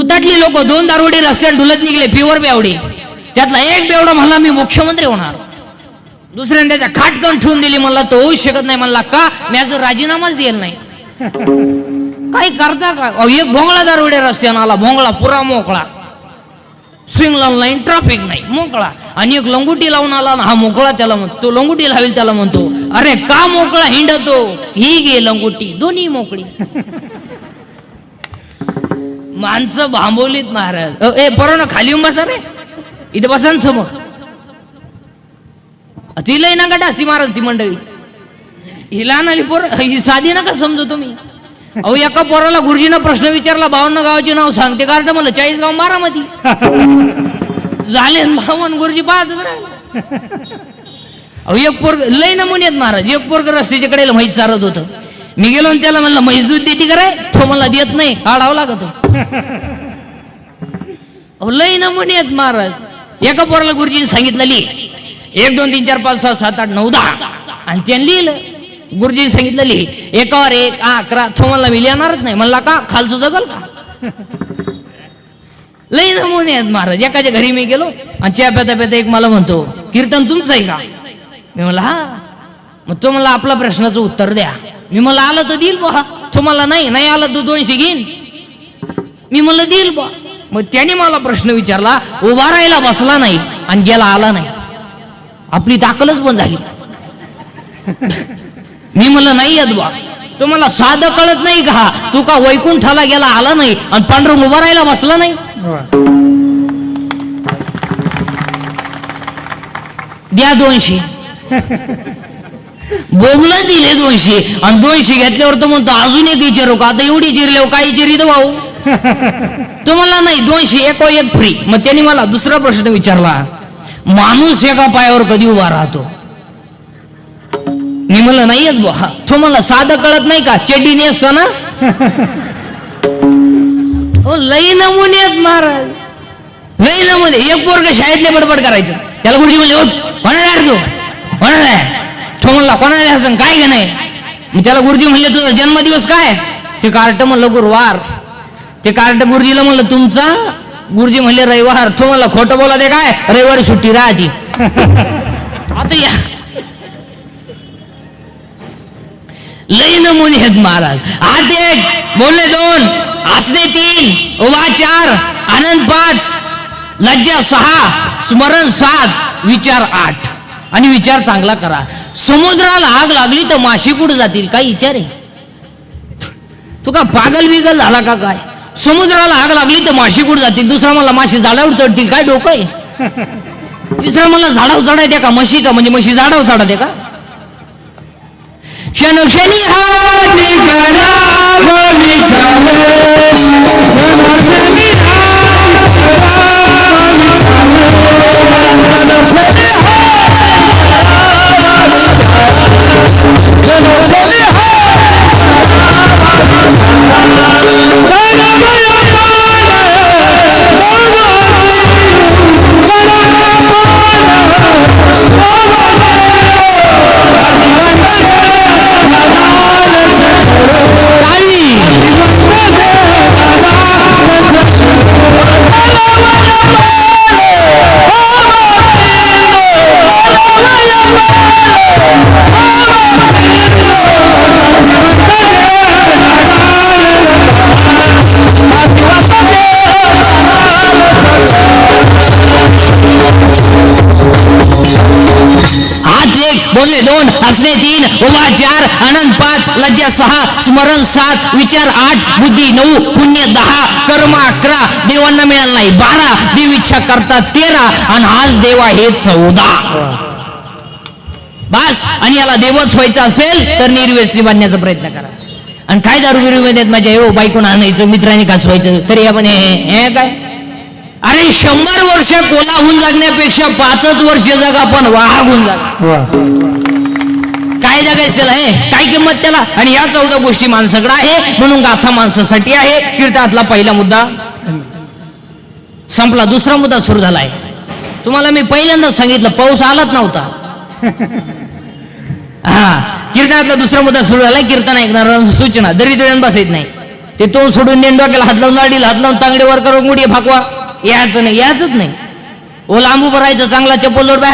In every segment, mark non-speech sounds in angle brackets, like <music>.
उताटली लोक दोन दारोडे रस्त्यात डुलत निघले प्युअर बेवडे. त्यातला एक बेवडा म्हणला मी मुख्यमंत्री होणार. दुसऱ्याने त्याच्या खाटकन ठेवून दिली म्हणला तो होऊच शकत नाही. म्हणला का? मी आज राजीनामाच दिला नाही. <laughs> काय करता का? एक भोंगळा दारोडे रस्त्यानं आला भोंगळा पुरा मोकळा. स्विंग लाईन ट्रॅफिक नाही मोकळा. आणि एक लंगुटी लावून आला ना हा मोकळा त्याला म्हणतो तो लंगुटी लावेल त्याला म्हणतो अरे का मोकळा हिंडतो? ही गे लंगुटी दोन्ही मोकळी. <laughs> माणसं भांबवलीत महाराज. ए बरं ना खाली येऊन बसा रे. इथे बसा ना समोर. ती ना गटा असती महाराज ती मंडळी. हिला लहान आली पोर ही साधी नका समजू तुम्ही. अहो एका पोराला गुरुजीनं प्रश्न विचारला बावन्न गावाचे नाव सांगते कारण मला चाळीस गाव बारामती. झाले न गुरुजी पाहत अहो एक पोरग लय नमुने आहेत महाराज. एक पोरग रस्त्याच्या कडेला माहीत चालत होतं. मी गेलो आणि त्याला म्हणलं म्हैस दूध देते कराय तो मला देत नाही काढावं लागत. <laughs> लय नमुने आहेत महाराज. एका पोराला गुरुजीने सांगितलं लिही एक दोन तीन चार पाच सहा सात आठ नऊ दहा. आणि त्याने लिहिलं. गुरुजीने सांगितलं लिही एकावर एक अकरा तो म्हणला मी लिहिणारच नाही. म्हणला का? खालचं जगल का? <laughs> लय नमुने आहेत महाराज. एकाच्या घरी मी गेलो आणि चहा प्याता प्याता एक मला म्हणतो कीर्तन तुमचं आहे का? मी म्हणला हा. मग तो मला आपला प्रश्नाचं उत्तर द्या. मी मला आलं तर देईल बा तो मला नाही नाही आलं तर दोनशे घेईन. मी म्हणलं देईल बा मग त्याने मला प्रश्न विचारला उभा राहायला बसला नाही आणि गेला आला नाही. आपली दाखलच बंद झाली. मी म्हणलं नाही येत बा तुम्हाला साधं कळत नाही का? तू का वैकुंठाला गेला आला नाही आणि पांढरं उभा राहायला बसला नाही? द्या दोनशे. बोगलं दिले दोनशे. आणि दोनशे घेतल्यावर तो म्हणतो अजून एक विचारू का? आता एवढी चिरल्यावर हो, काय चिरीत हो. भाऊ तुम्हाला नाही दोनशे एक एक फ्री मग त्यांनी मला दुसरा प्रश्न विचारला माणूस एका पायावर कधी उभा राहतो? मी म्हणलं नाही येत बुवा. तो मला साधं कळत नाही का? चेडी नेसतो ना? ओ लई नमुने आहेत महाराज. लई नमुने. एक पोरग शाळेतले बडबड करायचं. त्याला गुरुजी म्हणले उठ कोणाला तू कोणाला आहे तो म्हणला कोणाला असं काय का नाही मग त्याला गुरुजी म्हणले तुझा जन्मदिवस काय? ते कार्ट म्हणलं गुरुवार. ते कार्ट गुरुजीला म्हणलं तुमचा? गुरुजी म्हणले रविवार. तो म्हणला खोटं बोला ते काय? रविवारी सुट्टी राहती. <laughs> आता या. लई नमुने आहेत महाराज. आठ एक बोलले दोन असणे तीन उभा चार आनंद पाच लज्जा सहा स्मरण सात विचार आठ. आणि विचार चांगला करा. समुद्राला आग लागली तर मासे कुठे जातील? काय विचार आहे? तू का पागल बिगल झाला का काय? समुद्राला आग लागली तर मासे कुठे जातील? दुसरा मला मासे झाडावर चढतील. काय डोकं आहे? तिसरा मला झाडावर चढायते का? म्हशी का? म्हणजे म्हशी झाडावर चढते का? क्षण क्षणी हाती करा बोलणे दोन असणे तीन उभा चार आनंद पाच लज्जा सहा स्मरण सात विचार आठ बुद्धी नऊ पुण्य दहा कर्म अकरा देवांना मिळालं नाही बारा देव इच्छा करतात तेरा आणि आज देवा हे चौदा. बस आणि याला देवच व्हायचं असेल तर निर्व्यसनी बांधण्याचा प्रयत्न करा. आणि काय दारू बिरू मध्ये माझ्या हो बायकून आणायचं मित्रांनी कसवायचं तरी आपण हे काय? अरे शंभर वर्ष कोलाहून जगण्यापेक्षा पाचच वर्ष जग आपण वाहून जगा. काय जगायचं त्याला हे? काय किंमत त्याला? आणि या चौदा गोष्टी माणसाकडे आहे म्हणून गाथा माणसासाठी आहे. कीर्तनातला पहिला मुद्दा संपला. दुसरा मुद्दा सुरू झालाय. तुम्हाला मी पहिल्यांदा सांगितलं पाऊस आलाच नव्हता. <laughs> हा. कीर्तनातला दुसरा मुद्दा सुरू झालाय कीर्तन ऐकणाऱ्यांना सूचना. दरिद्र्यां बसायत नाही. ते तो सोडून देऊन डोक्याला हात लावून दाढीला हात लावून तांगडे वर करून गुडी फाकवा यायचं नाही यायचंच नाही. ओ लांबू भरायचं चांगला चप्पल जोड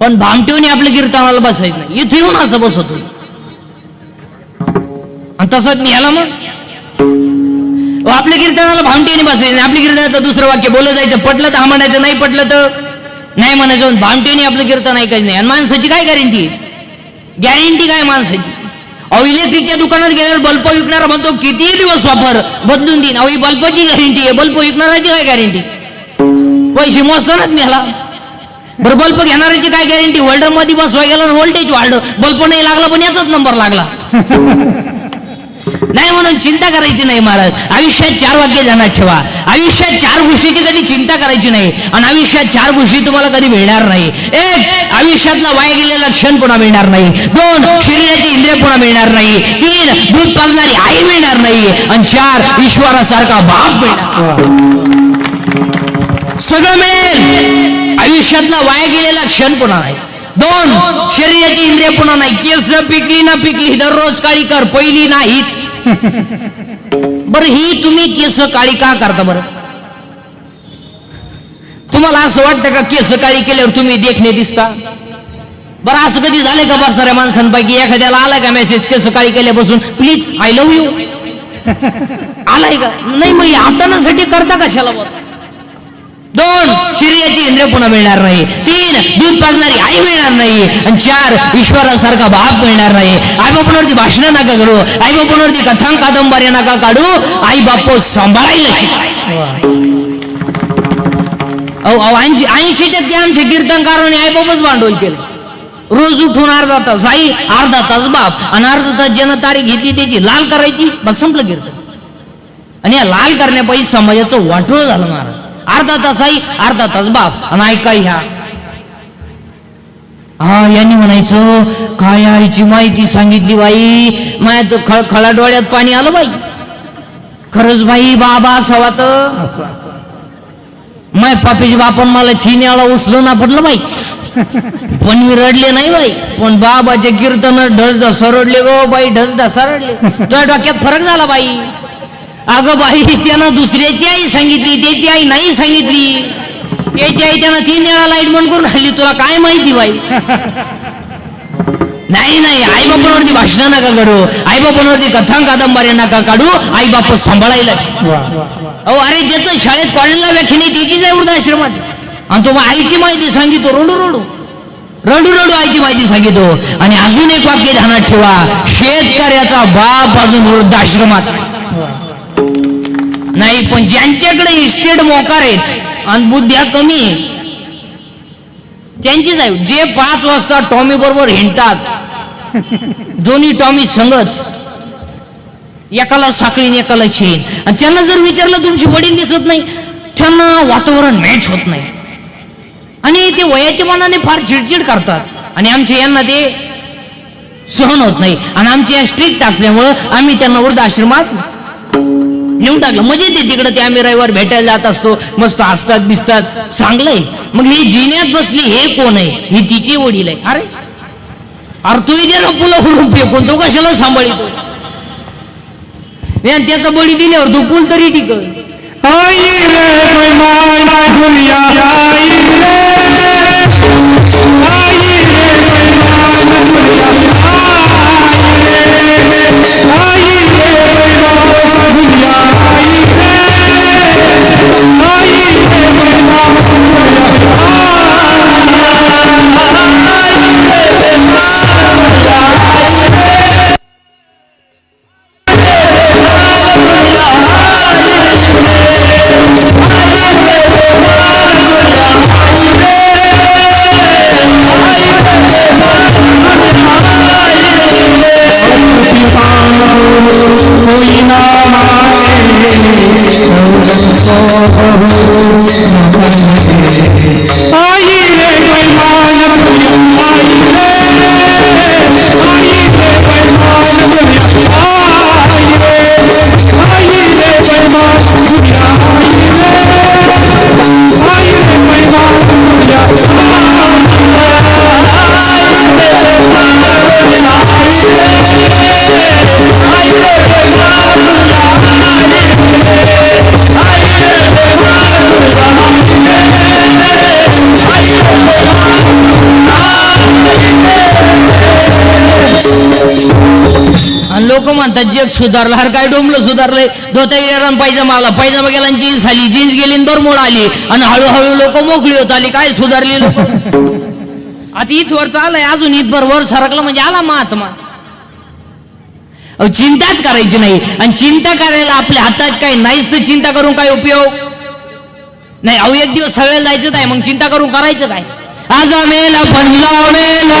पण भामटीवनी आपल्या कीर्तनाला बसायचं नाही. इथे येऊन असं बसवतो आणि तसंच मी याला मग आपल्या कीर्तनाला भामटीने बसायचं नाही. आपल्या कीर्तनाचं दुसरं वाक्य बोललं जायचं पटलं तर हा म्हणायचं नाही पटलं तर नाही म्हणायचं. भामटीने आपलं कीर्तन ऐकायचं नाही. आणि माणसाची काय गॅरंटी गॅरंटी काय माणसाची? अहो इलेक्ट्रिकच्या दुकानात गेल्यावर बल्ब विकणारा म्हणतो किती दिवस वापर बदलून देईन. अहो ही बल्बची गॅरंटी आहे. बल्ब विकणाराची काय गॅरंटी पैसे मोजतानाच मिळाला. बरं बल्ब घेणाऱ्याची काय गॅरंटी होल्डरमध्ये बसवा गेला व्होल्टेज वाढलं. बल्ब नाही लागला पण याचाच नंबर लागला. नाही म्हणून चिंता करायची नाही महाराज. आयुष्यात चार वाक्य ध्यानात ठेवा. आयुष्यात चार गोष्टीची कधी चिंता करायची नाही. आणि आयुष्यात चार गोष्टी तुम्हाला कधी मिळणार नाही. एक आयुष्यातला वाया गेलेला क्षण पुन्हा मिळणार नाही. दोन शरीराची इंद्रिय पुन्हा मिळणार नाही. तीन दूध पाजणारी आई मिळणार नाही. आणि चार ईश्वरासारखा बाप मिळणार सगळं मिळेल. आयुष्यातला वाया गेलेला क्षण पुन्हा नाही. दोन शरीराची इंद्रिय पुन्हा नाही. केस न पिकली ना पिकली दररोज काळी कर पहिली नाहीत. बरं ही तुम्ही केस काळी का करता बरं? तुम्हाला असं वाटतं का केस काळी केल्यावर तुम्ही देखणे दिसता? बरं असं कधी झालंय का बस साऱ्या माणसांपैकी? एखाद्याला आलाय का मेसेज केस काळी केल्यापासून? प्लीज आय लव्ह यू आलाय का? नाही मग हातानासाठी करता कशाला बघ दोन शरीराची इंद्रिय पुन्हा मिळणार नाही. तीन दूध पाजणारी आई मिळणार नाही. आणि चार ईश्वरासारखा बाप मिळणार नाही. आई बापांवरती भाषण नका करू. आई बापांवरती कथांग कादंबऱ्या नका काढू. आई बाप सांभाळायला अहो अहो, ऐंशी ऐंशी टक्के आमचे कीर्तनकारांनी आई बापच भांडवल केलं. रोज उठून अर्धा तास आई अर्धा तास बाप. आणि अर्धा तास ज्यानं तारीख घेतली त्याची लाल करायची. बस संपलं कीर्तन. आणि या लाल करण्यापाई समाजाचं वाटोळ झालं महाराज. अर्धा तास आई अर्धा तास बाप. आणि ऐका ह्या. हा यांनी म्हणायचं काय आईची माहिती सांगितली बाई? माया तर खळ खळा डोळ्यात पाणी आलं बाई. खरंच बाई बाबा असावा तर माय पापीची बापन मला तीन वेळा उचलून ना पडलं बाई. पण मी रडले नाही बाई. पण बाबाचे कीर्तन ढस सरडले गो बाई ढस सरडले. रडले तुझ्या डोक्यात फरक झाला बाई. अगं बाई त्यानं दुसऱ्याची आई सांगितली त्याची आई नाही सांगितली. त्याची आई त्यानं तीन वेळा लाइट बंद करून राहिली. तुला काय माहिती बाई? नाही नाही आई बापांवरती भाषण नका करू. आई बापांवरती कथांग कादंबऱ्या नका काढू. आई बाप सांभाळायला अहो अरे ज्याचं शाळेत कॉलेजला व्याख्या नाही त्याचीच आहे वृद्धाश्रमात. आणि तो मग आईची माहिती सांगितो. रडू रडू. रडू रडू आईची माहिती सांगितो. आणि अजून एक वाक्य ध्यानात ठेवा. शेतकऱ्याचा बाप अजून वृद्धाश्रमात. नाही पण ज्यांच्याकडे इस्टेट मोकार आहेत आणि बुद्ध्या कमी आहेत त्यांचीच आहे. जे पाच वाजता टॉमी बरोबर हिंडतात दोन्ही टॉमी संगच एकाला साखळी एकाला छेन आणि त्यांना जर विचारलं तुमचे वडील दिसत नाही त्यांना वातावरण मॅच होत नाही. आणि ते वयाच्या मनाने फार चिडचिड करतात. आणि आमच्या यांना ते सहन होत नाही. आणि आमच्या स्ट्रिक्ट असल्यामुळं आम्ही त्यांना वृद्धाश्रमात नेऊन टाकलं मजा येते तिकडे. ते आम्ही रविवार भेटायला जात असतो. मस्त हसतात बिसतात. चांगलंय मग ही जिन्यात बसली हे कोण आहे? ही तिची वडील आहे. अरे अरे तू इथे ना पुला हुडून फेकून. तो कशाला सांभाळतो? आणि त्याचा बळी दिल्यावर तू पूल तरी टिकल. रे म्हणतात जग सुधारलं हर काय डोंबलं सुधारलंय. धोता पायजमा आला. पायजमा गेला जीन्स आली जीन्स गेली आणि मोड आली. आणि हळूहळू लोक मोकळी होत आली. काय सुधारली लोक? आता इथवर चालय अजून इथभर वर सरकलं म्हणजे आला महात्मा. अहो, चिंताच करायची नाही. आणि चिंता करायला आपल्या हातात काय नाहीच तर चिंता करून काय उपयोग? नाही अहो एक दिवस सगळ्याला जायचं आहे. मग चिंता करून करायचं काय? आज मेला पण मेला.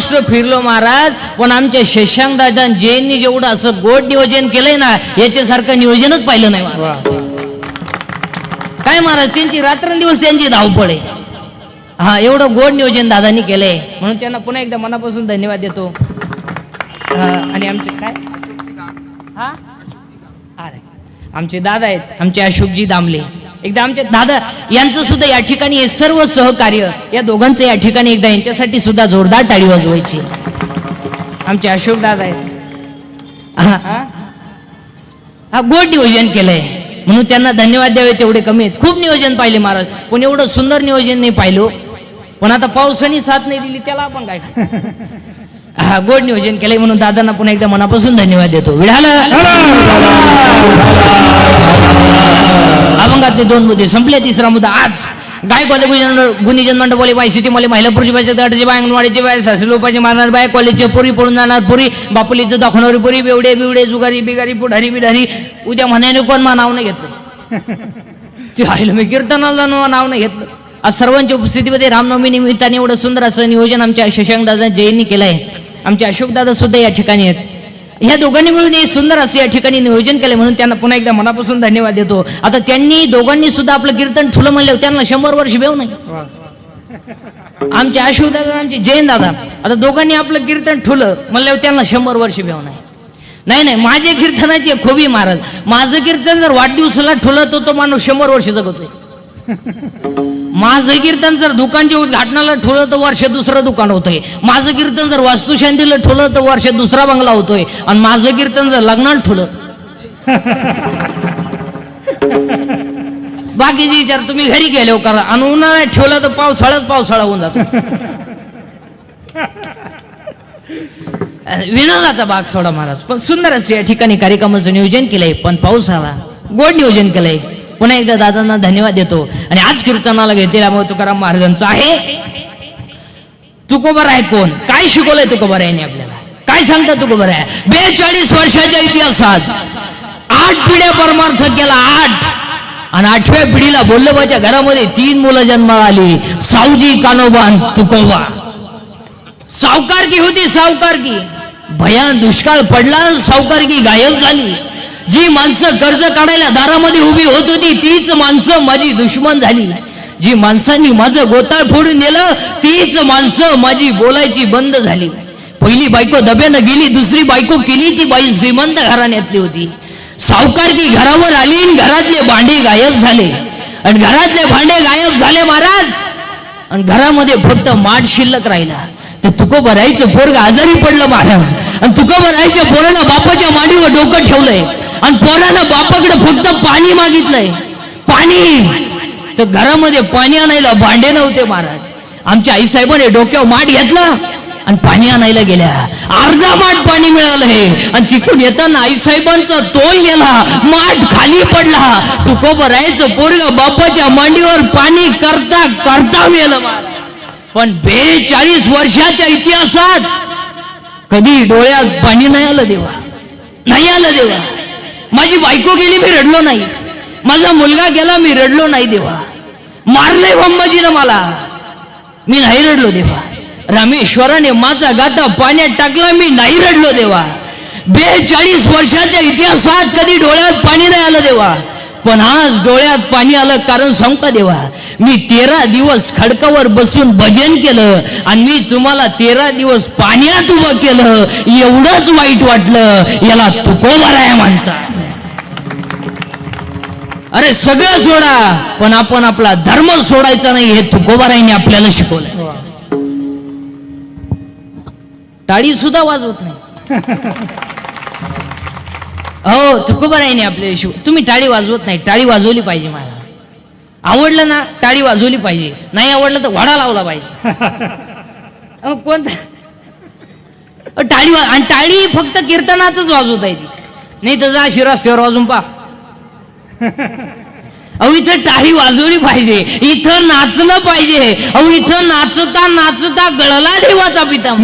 महाराष्ट्र फिरलो महाराज पण आमच्या शशांक दादा जैननी जेवढं असं गोड नियोजन केलंय ना याच्यासारखं नियोजनच पाहिलं नाही. काय महाराज त्यांची रात्रंदिवस त्यांची धावपळ आहे. हा एवढं गोड नियोजन दादानी केलंय. म्हणून त्यांना पुन्हा एकदा मनापासून धन्यवाद देतो. आणि आमचे काय? हा? अरे आमचे दादा आहेत आमचे अशोकजी दामले. एकदा आमचे दादा यांचं सुद्धा या ठिकाणी हे सर्व सहकार्य या दोघांचं या ठिकाणी एकदा यांच्यासाठी सुद्धा जोरदार टाळी वाजवायची. आमचे अशोक दादा आहेत. हा, गोड नियोजन केलंय. म्हणून त्यांना धन्यवाद द्यावे तेवढे कमी आहेत. खूप नियोजन पाहिले महाराज. पण एवढं सुंदर नियोजन नाही पाहिलो. पण आता पावसाने साथ नाही दिली त्याला आपण काय <laughs> हा गोड नियोजन केलंय म्हणून दादांना पुन्हा एकदा मनापासून धन्यवाद देतो. विढाल अभंगातले दोन मुद्दे संपले. तिसरा मुद्दा आज गायकवाद गुणीजन मंडळ बोले बाय सिटी मला महिला पुरुष बायचे गटाची बाय अंगणवाडीची बाय सासरी लोपाची मारणार बाय कॉलेजचे पुरी पळून जाणार पुरी बापुलीचं दाखवणारी पुरी बेवडे बिवडे जुगारी बिगारी पुढारी बिढारी. उद्या म्हणाने कोण मा नाव नाही घेतलं? <laughs> ते राहिलं मी कीर्तनाला नाव नाही घेतलं. आज सर्वांच्या उपस्थितीमध्ये रामनवमी निमित्ताने एवढं सुंदर असं नियोजन आमच्या शशांक दादा जैननी केलं आहे आमचे अशोकदादा सुद्धा या ठिकाणी आहेत. ह्या दोघांनी मिळून हे सुंदर असं या ठिकाणी नियोजन केलं म्हणून त्यांना पुन्हा एकदा मनापासून धन्यवाद देतो. आता त्यांनी दोघांनी सुद्धा आपलं कीर्तन ठुलं म्हणलं त्यांना शंभर वर्ष बेव नाही. आमचे अशोक दादा आमचे जैन दादा आता दोघांनी आपलं कीर्तन ठुलं म्हणलं त्यांना शंभर वर्ष बेव नाही. नाही नाही माझ्या कीर्तनाची खोबी महाराज. माझं कीर्तन जर वाढदिवसाला ठुलं तर तो माणूस शंभर वर्ष जगतोय. माझं कीर्तन जर दुकानच्या उद्घाटनाला ठेवलं तर वर्ष दुसरं दुकान होतंय. माझं कीर्तन जर वास्तुशांतीला ठेवलं तर वर्ष दुसरा बंगला होतोय. आणि माझं कीर्तन जर लग्नाला ठेवलं <laughs> बाकीचे विचार तुम्ही घरी गेले करा आणि उन्हाळ्यात ठेवलं तर पावसाळ्यात पावसाळा होऊन जातो. <laughs> विनोदाचा भाग सोडा महाराज. पण सुंदर असं या ठिकाणी कार्यक्रमाचं नियोजन केलंय पण पाऊस आला. गोड नियोजन केलंय. पुन्हा एकदा दादांना धन्यवाद देतो. आणि आज कीर्तनाला घेते मग तुकाराम महाराजांचा आहे. तुकोबर आहे कोण? काय शिकवलंय तुकोबर आहे आपल्याला? काय सांगता तुकोबर? आहे बेचाळीस वर्षाच्या इतिहासात आठ पिढ्या परमार्थ केला आठ. आणि आठव्या पिढीला बोल्लबाच्या घरामध्ये तीन मुलं जन्माला आली. सावजी कानोबान तुकोबा सावकारकी होती सावकारकी. भयान दुष्काळ पडला सावकारकी गायब झाली. जी माणसं कर्ज काढायला दारामध्ये उभी होत होती तीच माणसं माझी दुश्मन झाली. जी माणसांनी माझं गोताळ फोडून दिलं तीच माणसं माझी बोलायची बंद झाली. पहिली बायको दब्यानं गेली दुसरी बायको केली ती बाई श्रीमंत घराण्यातली होती. सावकारकी घरावर आली आणि घरातले भांडे गायब झाले. आणि घरातले भांडे गायब झाले महाराज. आणि घरामध्ये फक्त माठ शिल्लक राहिला. ते तुको भरायचं पोरग आजारी पडलं महाराज. आणि तुको भरायच्या पोरानं बापाच्या मांडीवर डोकं ठेवलंय. आणि पोरानं बापाकडे फक्त पाणी मागितलंय. पाणी. तर घरामध्ये पाणी आणायला भांडे नव्हते महाराज. आमच्या आई साहेबाने डोक्यावर माठ घेतला आणि पाणी आणायला गेल्या. अर्धा माठ पाणी मिळालं हे. आणि तिकडून येताना आई साहेबांचा तोल गेला. माठ खाली पडला. तुको भरायचं पोरग बापाच्या मांडीवर पाणी करता करता मिळालं पण बेचाळीस वर्षाच्या इतिहासात कधी डोळ्यात पाणी नाही आलं देवा. नाही आलं देवा. माझी बायको गेली मी रडलो नाही. माझा मुलगा गेला मी रडलो नाही देवा. मारले बंबाजीनं मला. मी नाही रडलो देवा. रामेश्वराने माझा गाता पाण्यात टाकला मी नाही रडलो देवा. बेचाळीस वर्षाच्या इतिहासात कधी डोळ्यात पाणी नाही आलं देवा. पण आज डोळ्यात पाणी आलं कारण सांगता देवा मी तेरा दिवस खडकावर बसून भजन केलं आणि मी तुम्हाला तेरा दिवस पाण्यात उभं केलं. एवढंच वाईट वाटलं याला तुकोबाराया म्हणता अरे सगळं सोडा पण आपण आपला धर्म सोडायचा नाही हे तुकोबारायने आपल्याला शिकवलं टाळी सुद्धा वाजवत नाही. हो तुकोबारायने आपल्याला शिव तुम्ही टाळी वाजवत नाही टाळी वाजवली पाहिजे मला. आवडलं ना टाळी वाजवली पाहिजे. नाही आवडलं तर वाडा लावला पाहिजे. <laughs> कोणता? टाळी आणि टाळी फक्त कीर्तनातच वाजवता येते. नाही तर जा शिरास्त्यावर वाजून पा अहो इथं टाळी वाजवली पाहिजे. इथं नाचलं पाहिजे. अहो इथं नाचता नाचता गळला देवाचा पिता.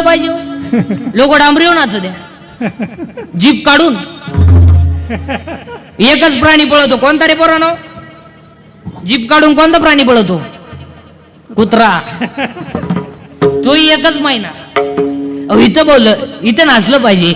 इथं पाहिजे हो. लोक डांबरीवर नाच द्या. जीप काढून. एकच प्राणी पळवतो कोणता रे पोरानो? जीप काढून कोणता प्राणी पळवतो कुत्रा. तोही एकच महिना. इथं बोललं इथं नाचलं पाहिजे.